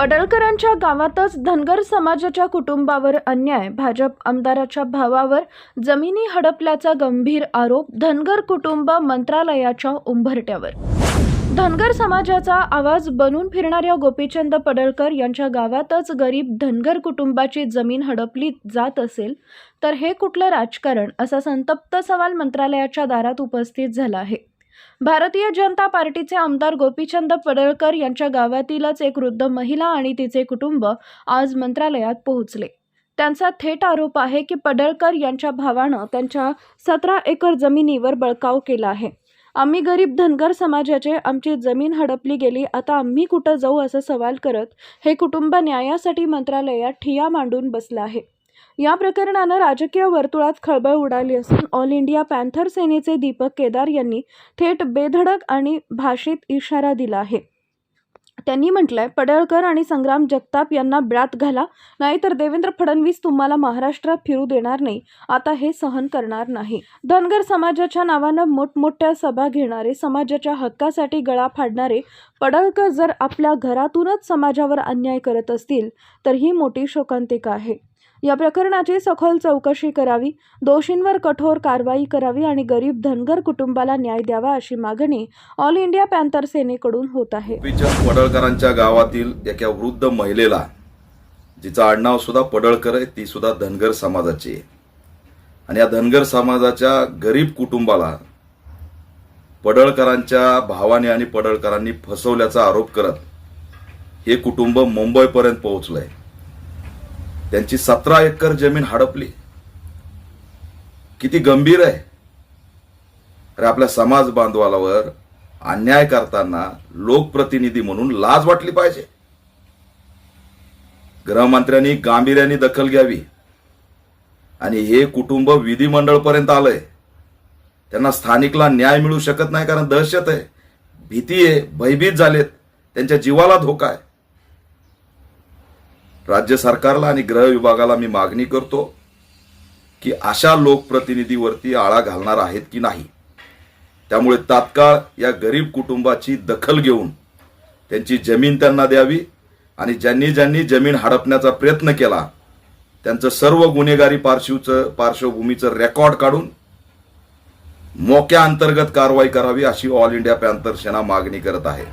पडळकरांच्या गावातच धनगर समाजाच्या कुटुंबावर अन्याय भाजप आमदाराच्या भावावर जमिनी हडपल्याचा गंभीर आरोप धनगर कुटुंब मंत्रालयाच्या उंबरट्यावर धनगर समाजाचा आवाज बनून फिरणाऱ्या गोपीचंद पडळकर यांच्या गावातच गरीब धनगर कुटुंबाची जमीन हडपली जात असेल तर हे कुठलं राजकारण असा संतप्त सवाल मंत्रालयाच्या दारात उपस्थित झाला आहे. भारतीय जनता पार्टीचे आमदार गोपीचंद पडळकर यांच्या गावातीलच एक वृद्ध महिला आणि तिचे कुटुंब आज मंत्रालयात पोहोचले. त्यांचा थेट आरोप आहे की पडळकर यांच्या भावानं त्यांच्या सतरा एकर जमिनीवर बळकाव केला आहे. आम्ही गरीब धनगर समाजाचे आमची जमीन हडपली गेली आता आम्ही कुठं जाऊ असा सवाल करत हे कुटुंब न्यायासाठी मंत्रालयात ठिया मांडून बसलं आहे. या प्रकरणानं राजकीय वर्तुळात खळबळ उडाली असून ऑल इंडिया पॅन्थर सेनेचे दीपक केदार यांनी थेट बेधडक आणि भाषेत इशारा दिला आहे. त्यांनी म्हटलंय पडळकर आणि संग्राम जगताप यांना ब्रात घाला नाहीतर देवेंद्र फडणवीस तुम्हाला महाराष्ट्रात फिरू देणार नाही. आता हे सहन करणार नाही. धनगर समाजाच्या नावानं मोठमोठ्या सभा घेणारे समाजाच्या हक्कासाठी गळा फाडणारे पडळकर जर आपल्या घरातूनच समाजावर अन्याय करत असतील तर ही मोठी शोकांतिका आहे. या प्रकरणाची सखोल चौकशी करावी दोषींवर कठोर कारवाई करावी आणि गरीब धनगर कुटुंबाला न्याय द्यावा अशी मागणी ऑल इंडिया पॅन्थर सेनेकडून होत आहे. गोपीचंद पडळकरांच्या गावातील एका वृद्ध महिलेला जिचं आडनाव सुद्धा पडळकर आहे ती सुद्धा धनगर समाजाची आहे. आणि या धनगर समाजाच्या गरीब कुटुंबाला पडळकरांच्या भावाने आणि पडळकरांनी फसवल्याचा आरोप करत हे कुटुंब मुंबईपर्यंत पोहोचलंय. त्यांची सतरा एकर जमीन हडपली. किती गंभीर आहे. अरे आपल्या समाज बांधवालावर अन्याय करताना लोकप्रतिनिधी म्हणून लाज वाटली पाहिजे. गृहमंत्र्यांनी गांभीर्याने दखल घ्यावी. आणि हे कुटुंब विधिमंडळपर्यंत आलंय. त्यांना स्थानिकला न्याय मिळू शकत नाही कारण दहशत आहे. भीती आहे भयभीत झालेत. त्यांच्या जीवाला धोका आहे. राज्य सरकारला आणि गृह विभागाला मी मागणी करतो की अशा लोकप्रतिनिधीवरती आळा घालणार आहेत की नाही. त्यामुळे तात्काळ या गरीब कुटुंबाची दखल घेऊन त्यांची जमीन त्यांना द्यावी आणि ज्यांनी ज्यांनी जमीन हडपण्याचा प्रयत्न केला त्यांचं सर्व गुन्हेगारी पार्श्वचं पार्श्वभूमीचं रेकॉर्ड काढून मोक्या अंतर्गत कारवाई करावी अशी ऑल इंडिया पॅन्थर सेना मागणी करत आहे.